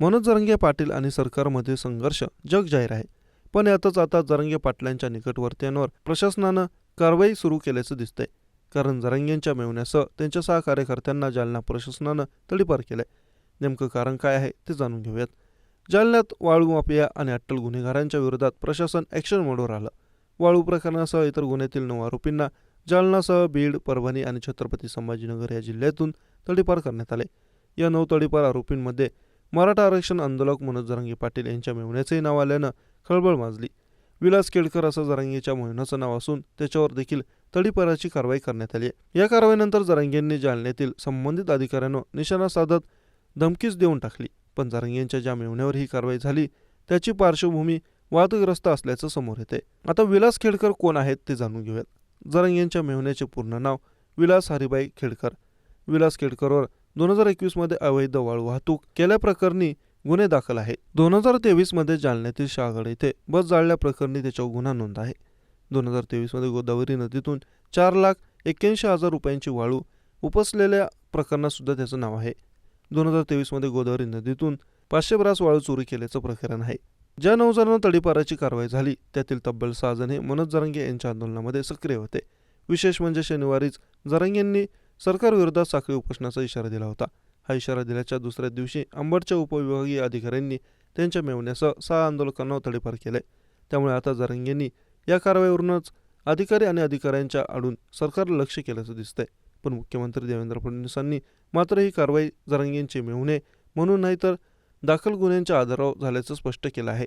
मनोज जरंगे पाटील आणि सरकारमध्ये संघर्ष जग जाहीर आहे. पण यातच आता जरंगे पाटलांच्या निकटवर्तीयांवर प्रशासनानं कारवाई सुरू केल्याचं दिसतंय. कारण जरंगेंच्या मेवण्यासह त्यांच्या सहा कार्यकर्त्यांना जालना प्रशासनानं तडीपार केलंय. नेमकं कारण काय आहे ते जाणून घेऊयात. जालन्यात वाळू माफिया आणि अट्टल गुन्हेगारांच्या विरोधात प्रशासन ॲक्शन मोडवर आलं. वाळू प्रकरणासह इतर गुन्ह्यातील नऊ आरोपींना जालनासह बीड परभणी आणि छत्रपती संभाजीनगर या जिल्ह्यातून तडीपार करण्यात आले. या नऊ तडीपार आरोपींमध्ये मराठा आरक्षण आंदोलक मनोज जरांगे पाटील यांच्या मेहुण्याचंही नाव आल्यानं खळबळ माजली. विलास केळकर असं जरांगेच्या मोहिनाचं नाव असून त्याच्यावर देखील तडीपाराची कारवाई करण्यात आली आहे. या कारवाईनंतर जरांगेंनी जालन्यातील संबंधित अधिकाऱ्यांना निशाणा साधत धमकीच देऊन टाकली. पण जरांगेंच्या ज्या मेहुण्यावर ही कारवाई झाली त्याची पार्श्वभूमी वादग्रस्त असल्याचं समोर येते आता विलास खेडकर कोण आहेत ते जाणून घेऊयात. जरांगेंच्या मेहुण्याचे पूर्ण नाव विलास हरिबाई खेडकर विलास खेडकरवर दोन हजार एकवीसमध्ये अवैध वाळू वाहतूक केल्याप्रकरणी गुन्हे दाखल आहे. दोन हजार तेवीसमध्ये जालन्यातील शहागड येथे बस जाळल्याप्रकरणी त्याच्यावर गुन्हा नोंद आहे. दोन हजार तेवीसमध्ये गोदावरी नदीतून चार लाख एक्क्याऐंशी हजार रुपयांची वाळू उपसलेल्या प्रकरणात सुद्धा त्याचं नाव आहे. दोन हजार तेवीसमध्ये गोदावरी नदीतून पाचशे ब्रास वाळू चोरी केल्याचं प्रकरण आहे. ज्या नऊ जणांना तडीपाराची कारवाई झाली त्यातील तब्बल सहा जण हे मनोज जरांगे यांच्या आंदोलनामध्ये सक्रिय होते. विशेष म्हणजे शनिवारीच जरांगेंनी सरकारविरोधात साखळी उपोषणाचा इशारा दिला होता. हा इशारा दिल्याच्या दुसऱ्या दिवशी अंबडच्या उपविभागीय अधिकाऱ्यांनी त्यांच्या मेवण्यासह सहा आंदोलकांना तडीपार केले. त्यामुळे आता जरांगेंनी या कारवाईवरूनच अधिकारी आणि अधिकाऱ्यांच्या आडून सरकारला लक्ष केल्याचं दिसतंय. पण मुख्यमंत्री देवेंद्र फडणवीसांनी मात्र ही कारवाई जरांगेंचे मेहुणे म्हणून नाही तर दाखल गुन्ह्यांच्या आधारावर झाल्याचं स्पष्ट केलं आहे.